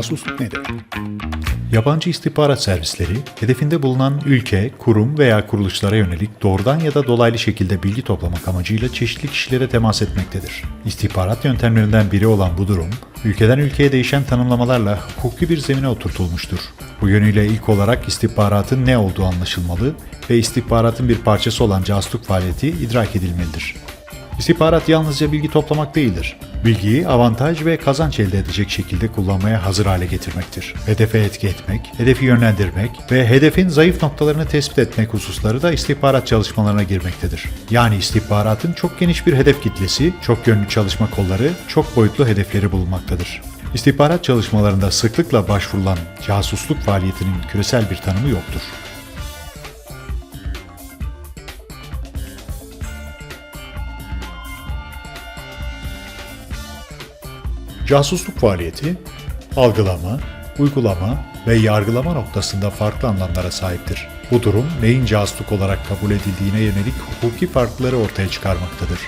Casusluk nedir? Yabancı istihbarat servisleri, hedefinde bulunan ülke, kurum veya kuruluşlara yönelik doğrudan ya da dolaylı şekilde bilgi toplamak amacıyla çeşitli kişilere temas etmektedir. İstihbarat yöntemlerinden biri olan bu durum, ülkeden ülkeye değişen tanımlamalarla hukuki bir zemine oturtulmuştur. Bu yönüyle ilk olarak istihbaratın ne olduğu anlaşılmalı ve istihbaratın bir parçası olan casusluk faaliyeti idrak edilmelidir. İstihbarat yalnızca bilgi toplamak değildir. Bilgiyi avantaj ve kazanç elde edecek şekilde kullanmaya hazır hale getirmektir. Hedefe etki etmek, hedefi yönlendirmek ve hedefin zayıf noktalarını tespit etmek hususları da istihbarat çalışmalarına girmektedir. Yani istihbaratın çok geniş bir hedef kitlesi, çok yönlü çalışma kolları, çok boyutlu hedefleri bulunmaktadır. İstihbarat çalışmalarında sıklıkla başvurulan casusluk faaliyetinin küresel bir tanımı yoktur. Casusluk faaliyeti, algılama, uygulama ve yargılama noktasında farklı anlamlara sahiptir. Bu durum neyin casusluk olarak kabul edildiğine yönelik hukuki farkları ortaya çıkarmaktadır.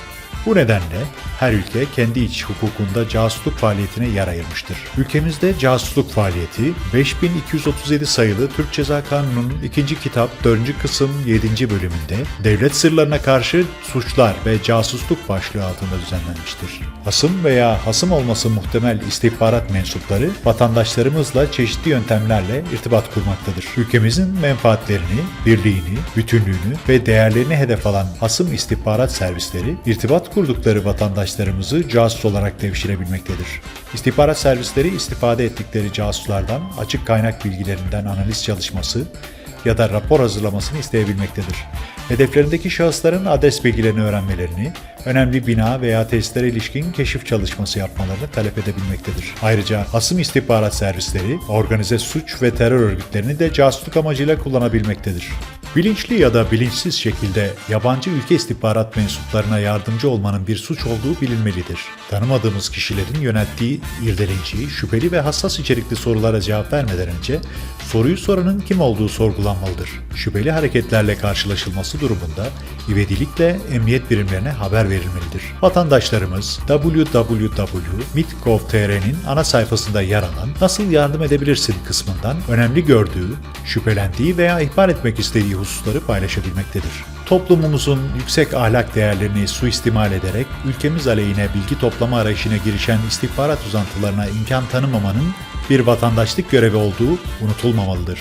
Bu nedenle her ülke kendi iç hukukunda casusluk faaliyetine yer ayırmıştır. Ülkemizde casusluk faaliyeti 5237 sayılı Türk Ceza Kanunu'nun 2. kitap 4. kısım 7. bölümünde devlet sırlarına karşı suçlar ve casusluk başlığı altında düzenlenmiştir. Hasım veya hasım olması muhtemel istihbarat mensupları vatandaşlarımızla çeşitli yöntemlerle irtibat kurmaktadır. Ülkemizin menfaatlerini, birliğini, bütünlüğünü ve değerlerini hedef alan hasım istihbarat servisleri irtibat kurdukları vatandaşlarımızı casus olarak devşirebilmektedir. İstihbarat servisleri istifade ettikleri casuslardan açık kaynak bilgilerinden analiz çalışması ya da rapor hazırlamasını isteyebilmektedir. Hedeflerindeki şahısların adres bilgilerini öğrenmelerini, önemli bina veya tesislere ilişkin keşif çalışması yapmalarını talep edebilmektedir. Ayrıca asım istihbarat servisleri, organize suç ve terör örgütlerini de casusluk amacıyla kullanabilmektedir. Bilinçli ya da bilinçsiz şekilde yabancı ülke istihbarat mensuplarına yardımcı olmanın bir suç olduğu bilinmelidir. Tanımadığımız kişilerin yönelttiği irdeleyici, şüpheli ve hassas içerikli sorulara cevap vermeden önce soruyu soranın kim olduğu sorgulanmalıdır. Şüpheli hareketlerle karşılaşılması durumunda ivedilikle emniyet birimlerine haber verilmelidir. Vatandaşlarımız www.mit.gov.tr'nin ana sayfasında yer alan Nasıl yardım edebilirsin kısmından önemli gördüğü, şüphelendiği veya ihbar etmek istediği hususları paylaşabilmektedir. Toplumumuzun yüksek ahlak değerlerini suistimal ederek ülkemiz aleyhine bilgi toplama arayışına girişen istihbarat uzantılarına imkan tanımamanın bir vatandaşlık görevi olduğu unutulmamalıdır.